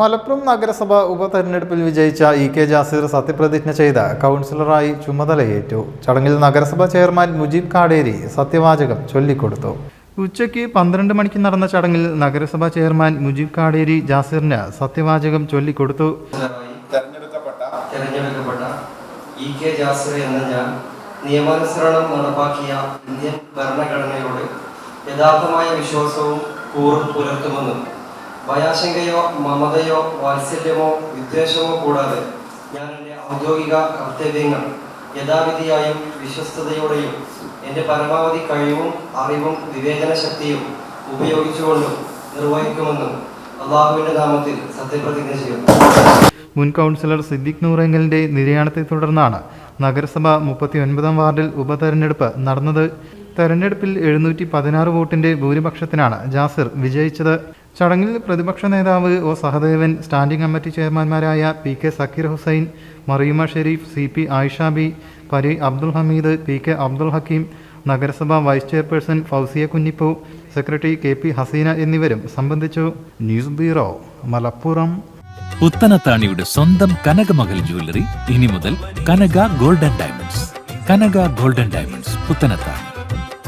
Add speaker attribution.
Speaker 1: മലപ്പുറം നഗരസഭ ഉപതെരഞ്ഞെടുപ്പിൽ വിജയിച്ച ഇ കെ ജാസിർ സത്യപ്രതിജ്ഞ ചെയ്ത കൗൺസിലറായി ചുമതലയേറ്റു. ചടങ്ങിൽ നഗരസഭ ചെയർമാൻ മുജീബ് കാടേരി സത്യവാചകം ചൊല്ലിക്കൊടുത്തു. ഉച്ചയ്ക്ക് പന്ത്രണ്ട് മണിക്ക് നടന്ന ചടങ്ങിൽ നഗരസഭ ചെയർമാൻ മുജീബ് കാടേരി ജാസിറിന് സത്യവാചകം ചൊല്ലിക്കൊടുത്തു.
Speaker 2: ജാസിർ എന്ന നടപ്പാക്കിയ ഇന്ത്യൻ ഭരണഘടനയോട് യഥാർത്ഥമായ വിശ്വാസവും പുലർത്തുമെന്നും ഭയാശങ്കയോ മമതയോ വാത്സല്യമോ വിദ്വേഷമോ കൂടാതെ ഞാൻ എന്റെ ഔദ്യോഗിക കർത്തവ്യങ്ങൾ യഥാവിധിയായും വിശ്വസ്തയോടെയും എന്റെ പരമാവധി കഴിവും അറിവും വിവേചന ശക്തിയും ഉപയോഗിച്ചുകൊണ്ടും നിർവഹിക്കുമെന്നും അള്ളാഹുവിന്റെ നാമത്തിൽ സത്യപ്രതിജ്ഞ ചെയ്യുന്നു.
Speaker 1: മുൻ കൗൺസിലർ സിദ്ദിഖ് നൂറെങ്കലിന്റെ നിര്യാണത്തെ തുടർന്നാണ് നഗരസഭ മുപ്പത്തി ഒൻപതാം വാർഡിൽ ഉപതെരഞ്ഞെടുപ്പ് നടന്നത്. തെരഞ്ഞെടുപ്പിൽ എഴുന്നൂറ്റി പതിനാറ് വോട്ടിന്റെ ഭൂരിപക്ഷത്തിനാണ് ജാസിർ വിജയിച്ചത്. ചടങ്ങിൽ പ്രതിപക്ഷ നേതാവ് O Sahadevan standing committee ചെയർമാൻമാരായ P K Zakir Hussain Mariyumma Sherif C P Ayishabi Pari Abdul Hameed P K Abdul Hakeem നഗരസഭ vice chairperson Fousiya Kunhippu secretary K P Haseena എന്നിവരും സംബന്ധിച്ചു. News bureau Malappuram.
Speaker 3: പുത്തനത്താണിയുടെ സ്വന്തം കനകമകൽ ജ്വല്ലറി ഇനി മുതൽ Kanaka golden diamonds. Kanaka golden diamonds Puthanathani